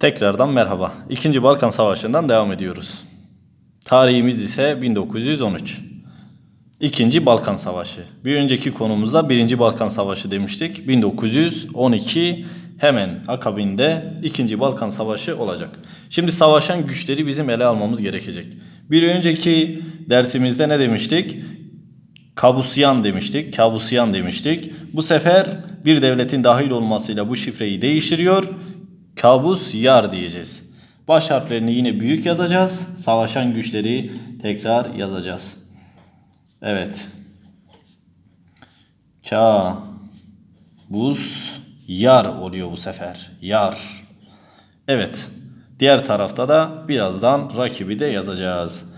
Tekrardan merhaba. İkinci Balkan Savaşı'ndan devam ediyoruz. Tarihimiz ise 1913. İkinci Balkan Savaşı. Bir önceki konumuzda Birinci Balkan Savaşı demiştik. 1912 hemen akabinde İkinci Balkan Savaşı olacak. Şimdi savaşan güçleri bizim ele almamız gerekecek. Bir önceki dersimizde ne demiştik? Kabusyan demiştik, kabusyan demiştik. Bu sefer bir devletin dahil olmasıyla bu şifreyi değiştiriyor. Kabus yar diyeceğiz. Baş harflerini yine büyük yazacağız. Savaşan güçleri tekrar yazacağız. Evet. Kabus yar oluyor bu sefer. Yar. Evet. Diğer tarafta da birazdan rakibi de yazacağız.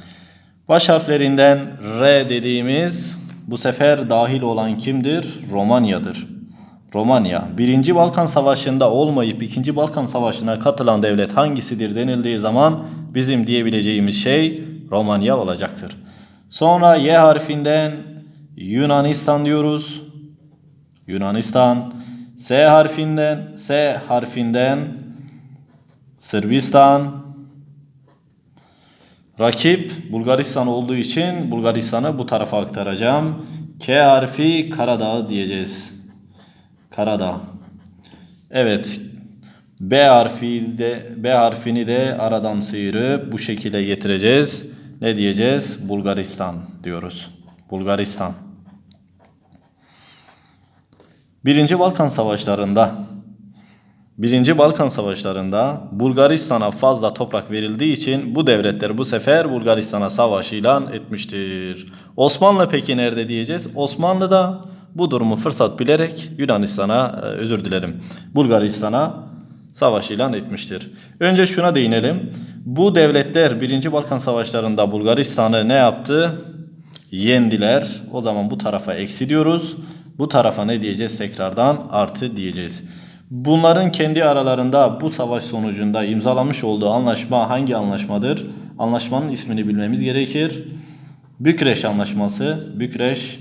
Baş harflerinden R dediğimiz bu sefer dahil olan kimdir? Romanya'dır. Romanya. Birinci Balkan Savaşı'nda olmayıp ikinci Balkan Savaşı'na katılan devlet hangisidir denildiği zaman bizim diyebileceğimiz şey Romanya olacaktır. Sonra Y harfinden Yunanistan diyoruz. Yunanistan. S harfinden S harfinden Sırbistan. Rakip Bulgaristan olduğu için Bulgaristan'ı bu tarafa aktaracağım. K harfi Karadağ diyeceğiz. Karadağ. Evet. B harfi de B harfini de aradan sıyırıp bu şekilde getireceğiz. Ne diyeceğiz? Bulgaristan diyoruz. Bulgaristan. Birinci Balkan Savaşları'nda Birinci Balkan Savaşları'nda Bulgaristan'a fazla toprak verildiği için bu devletler bu sefer Bulgaristan'a savaş ilan etmiştir. Osmanlı peki nerede diyeceğiz? Osmanlı da bu durumu fırsat bilerek Yunanistan'a e, özür dilerim Bulgaristan'a savaş ilan etmiştir. Önce şuna değinelim. Bu devletler Birinci Balkan Savaşları'nda Bulgaristan'ı ne yaptı? Yendiler. O zaman bu tarafa eksi diyoruz. Bu tarafa ne diyeceğiz tekrardan? Artı diyeceğiz. Bunların kendi aralarında bu savaş sonucunda imzalamış olduğu anlaşma hangi anlaşmadır? Anlaşmanın ismini bilmemiz gerekir. Bükreş Anlaşması, Bükreş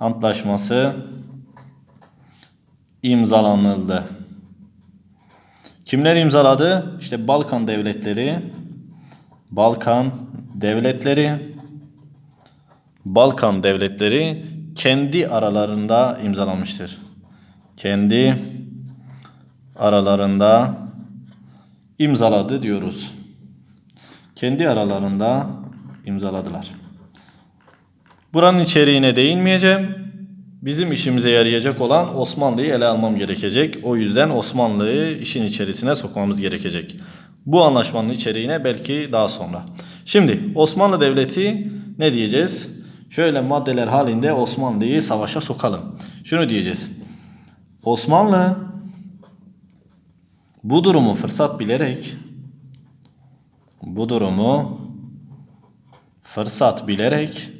Antlaşması imzalanıldı. Kimler imzaladı? İşte Balkan devletleri, Balkan devletleri, Balkan devletleri kendi aralarında imzalanmıştır. Kendi aralarında imzaladı diyoruz. Kendi aralarında imzaladılar. Buranın içeriğine değinmeyeceğim. Bizim işimize yarayacak olan Osmanlı'yı ele almam gerekecek. O yüzden Osmanlı'yı işin içerisine sokmamız gerekecek. Bu anlaşmanın içeriğine belki daha sonra. Şimdi Osmanlı Devleti ne diyeceğiz? Şöyle maddeler halinde Osmanlı'yı savaşa sokalım. Şunu diyeceğiz. Osmanlı bu durumu fırsat bilerek bu durumu fırsat bilerek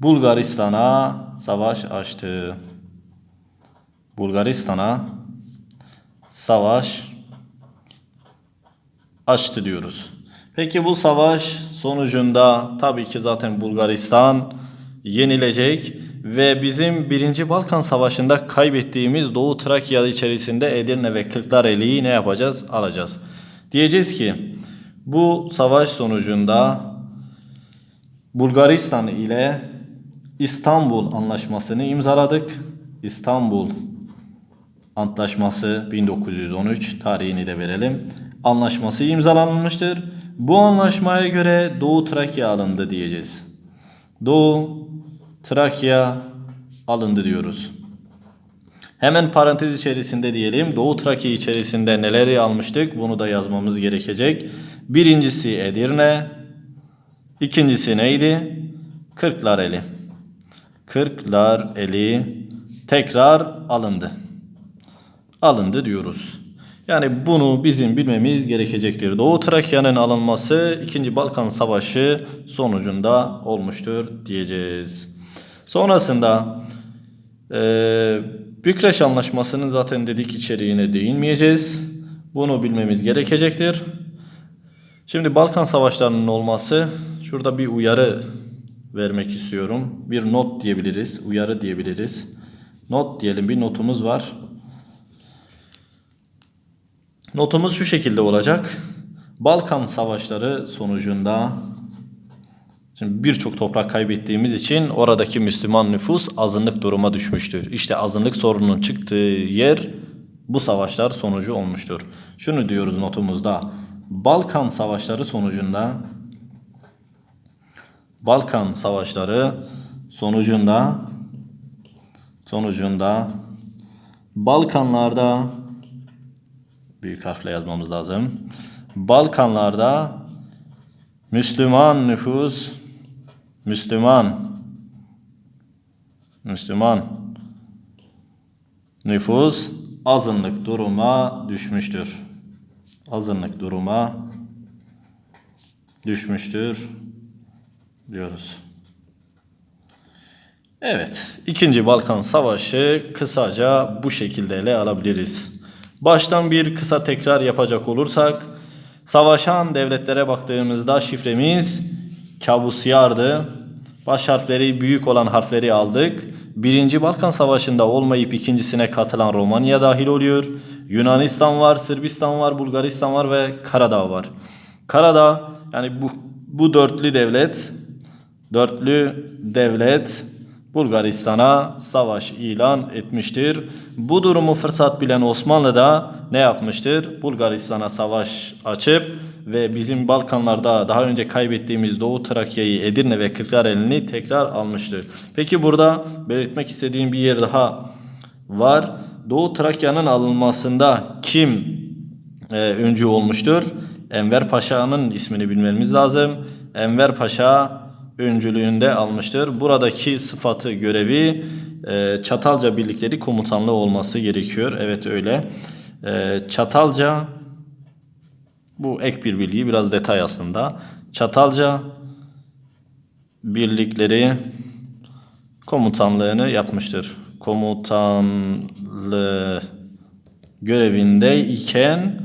Bulgaristan'a savaş açtı. Bulgaristan'a savaş açtı diyoruz. Peki bu savaş sonucunda tabii ki zaten Bulgaristan yenilecek ve bizim 1. Balkan Savaşı'nda kaybettiğimiz Doğu Trakya içerisinde Edirne ve Kırklareli'yi ne yapacağız? Alacağız. Diyeceğiz ki bu savaş sonucunda Bulgaristan ile İstanbul Anlaşması'nı imzaladık. İstanbul Antlaşması 1913 tarihini de verelim. Anlaşması imzalanmıştır. Bu anlaşmaya göre Doğu Trakya alındı diyeceğiz. Doğu Trakya alındı diyoruz. Hemen parantez içerisinde diyelim. Doğu Trakya içerisinde neleri almıştık? Bunu da yazmamız gerekecek. Birincisi Edirne. İkincisi neydi? Kırklareli. Kırklareli tekrar alındı. Alındı diyoruz. Yani bunu bizim bilmemiz gerekecektir. Doğu Trakya'nın alınması 2. Balkan Savaşı sonucunda olmuştur diyeceğiz. Sonrasında e, Bükreş Anlaşması'nın zaten dedik içeriğine değinmeyeceğiz. Bunu bilmemiz gerekecektir. Şimdi Balkan Savaşları'nın olması şurada bir uyarı vermek istiyorum. Bir not diyebiliriz, uyarı diyebiliriz. Not diyelim bir notumuz var. Notumuz şu şekilde olacak. Balkan savaşları sonucunda Şimdi birçok toprak kaybettiğimiz için oradaki Müslüman nüfus azınlık duruma düşmüştür. İşte azınlık sorunun çıktığı yer bu savaşlar sonucu olmuştur. Şunu diyoruz notumuzda. Balkan savaşları sonucunda Balkan savaşları sonucunda sonucunda Balkanlarda büyük harfle yazmamız lazım. Balkanlarda Müslüman nüfus Müslüman Müslüman nüfus azınlık duruma düşmüştür. Azınlık duruma düşmüştür diyoruz. Evet, İkinci Balkan Savaşı kısaca bu şekilde ele alabiliriz. Baştan bir kısa tekrar yapacak olursak, savaşan devletlere baktığımızda şifremiz kabusyardı. Baş harfleri büyük olan harfleri aldık. Birinci Balkan Savaşı'nda olmayıp ikincisine katılan Romanya dahil oluyor. Yunanistan var, Sırbistan var, Bulgaristan var ve Karadağ var. Karadağ yani bu, bu dörtlü devlet dörtlü devlet Bulgaristan'a savaş ilan etmiştir. Bu durumu fırsat bilen Osmanlı da ne yapmıştır? Bulgaristan'a savaş açıp ve bizim Balkanlarda daha önce kaybettiğimiz Doğu Trakya'yı, Edirne ve Kırklareli'ni tekrar almıştır. Peki burada belirtmek istediğim bir yer daha var. Doğu Trakya'nın alınmasında kim e, öncü olmuştur? Enver Paşa'nın ismini bilmemiz lazım. Enver Paşa öncülüğünde almıştır. Buradaki sıfatı görevi e, Çatalca birlikleri komutanlığı olması gerekiyor. Evet öyle. E, Çatalca bu ek bir bilgi biraz detay aslında. Çatalca birlikleri komutanlığını yapmıştır. Komutanlığı görevinde iken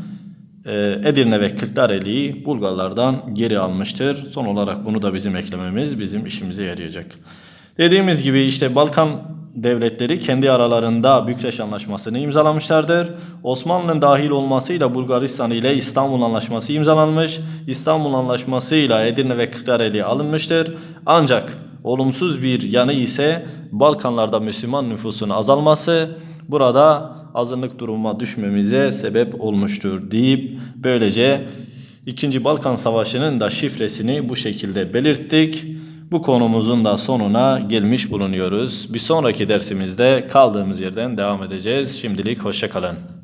Edirne ve Kırklareli'yi Bulgarlardan geri almıştır. Son olarak bunu da bizim eklememiz bizim işimize yarayacak. Dediğimiz gibi işte Balkan devletleri kendi aralarında Bükreş Anlaşması'nı imzalamışlardır. Osmanlı'nın dahil olmasıyla Bulgaristan ile İstanbul Anlaşması imzalanmış. İstanbul Anlaşması ile Edirne ve Kırklareli alınmıştır. Ancak olumsuz bir yanı ise Balkanlarda Müslüman nüfusun azalması burada azınlık duruma düşmemize sebep olmuştur deyip böylece 2. Balkan Savaşı'nın da şifresini bu şekilde belirttik. Bu konumuzun da sonuna gelmiş bulunuyoruz. Bir sonraki dersimizde kaldığımız yerden devam edeceğiz. Şimdilik hoşçakalın.